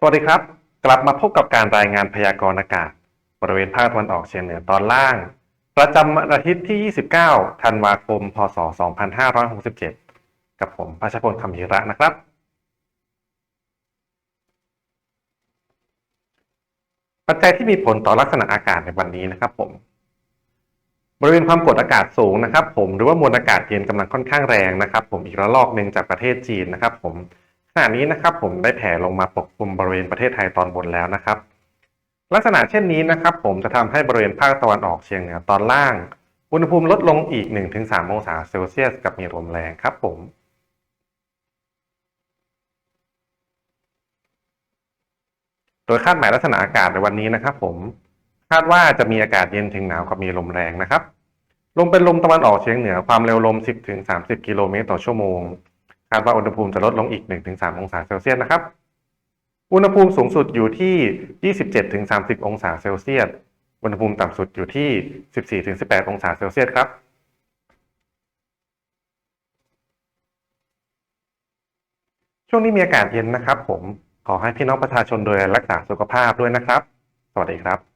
สวัสดีครับ กลับมาพบกับการรายงานพยากรณ์อากาศ บริเวณภาคตะวันออกเฉียงเหนือตอนล่าง ประจำวันอาทิตย์ที่ 29 ธันวาคม พศ 2567 กับผมพัชพลคำหิระนะครับ ปัจจัยที่มีผลต่อลักษณะอากาศในวันนี้นะครับผม บริเวณความกดอากาศสูงนะครับ ผมหรือว่ามวลอากาศเย็นกำลังค่อนข้างแรงนะครับ ผมอีกระลอกหนึ่งจากประเทศจีนนะครับ ผม ขณะนี้นะครับผมได้แผ่ลงมาปกคลุมบริเวณประเทศไทยตอนบนแล้วนะครับ ลักษณะเช่นนี้นะครับ ผมจะทำให้บริเวณภาคตะวันออกเฉียงเหนือตอนล่าง อุณหภูมิลดลงอีก 1-3 องศาเซลเซียสกับมีลมแรงครับผมโดยคาดหมายลักษณะอากาศในวันนี้นะครับ ผมคาดว่าจะมีอากาศเย็นถึงหนาวกับมีลมแรงนะครับ ลมเป็นลมตะวันออกเฉียงเหนือความเร็วลม 10-30 กิโลเมตรต่อชั่วโมง คาดว่าอุณหภูมิจะลดลงอีก 1-3 องศาเซลเซียสนะครับ อุณหภูมิสูงสุดอยู่ที่ 27-30 องศาเซลเซียส อุณหภูมิต่ำสุดอยู่ที่ 14-18 องศาเซลเซียสครับช่วงนี้มีอากาศเย็นนะครับผม ขอให้พี่น้องประชาชนโดยรักษาสุขภาพด้วยนะครับ สวัสดีครับ